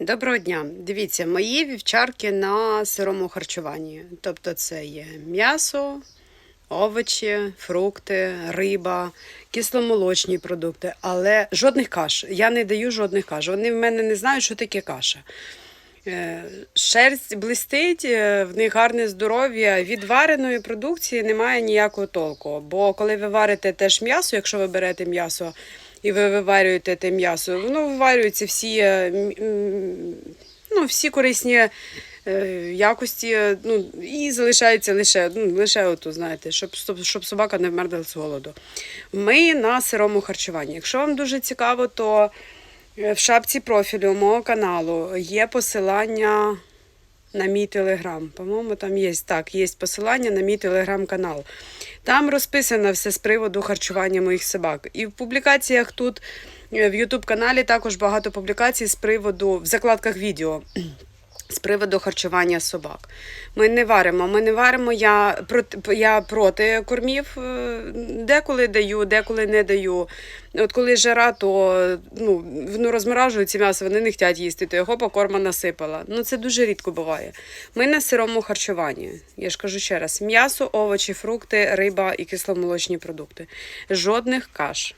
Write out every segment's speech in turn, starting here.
Доброго дня. Дивіться, мої вівчарки на сирому харчуванні. Тобто це є м'ясо, овочі, фрукти, риба, кисломолочні продукти, але жодних каш. Я не даю жодних каш. Вони в мене не знають, що таке каша. Е, Шерсть блистить, е, в них гарне здоров'я. Від вареної продукції немає ніякого толку. Бо коли ви варите теж м'ясо, якщо ви берете м'ясо і ви виварюєте те м'ясо, воно виварюється всі, е, ну, всі корисні е, якості, е, ну, і залишається лише, ну, лише ото, знаєте, щоб, щоб- собака не вмерла з голоду. Ми на сирому харчуванні. Якщо вам дуже цікаво, то в шапці профілю мого каналу є посилання на мій телеграм. По-моєму, там є так, є посилання на мій телеграм-канал. Там розписано все з приводу харчування моїх собак. І в публікаціях тут е, в Ютуб каналі також багато публікацій з приводу в закладках відео. З приводу харчування собак. Ми не варимо. Ми не варимо. Я я проти кормів. е, Деколи даю, деколи не даю. От коли жара, то ну, ну, розморажується м'ясо, вони не хочуть їсти, то його по корма насипала. Ну це дуже рідко буває. Ми на сирому харчуванні. Я ж кажу ще раз: м'ясо, овочі, фрукти, риба і кисломолочні продукти. Жодних каш.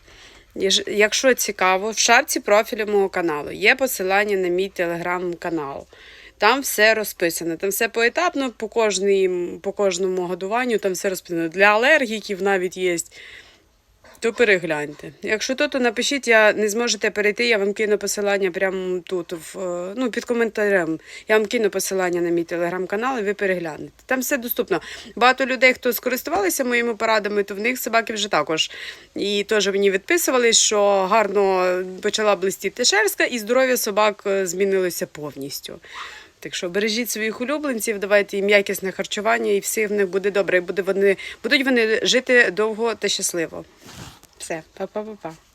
Якщо цікаво, в шапці профілю мого каналу є посилання на мій телеграм-канал. Там все розписано, там все поетапно, по, кожній, по кожному годуванню, там все розписано. Для алергіків навіть є. То перегляньте. Якщо то, то напишіть, я не зможете перейти, я вам кину посилання прямо тут, в, ну, під коментарем. Я вам кину посилання на мій телеграм-канал, і ви переглянете. Там все доступно. Багато людей, хто скористувалися моїми порадами, то в них собаки вже також. І теж мені відписували, що гарно почала блистіти шерстка, і здоров'я собак е, змінилося повністю. Так що бережіть своїх улюбленців, давайте їм якісне харчування, і все в них буде добре. І буде вони, будуть вони жити довго та щасливо. Все, па-па-па-па.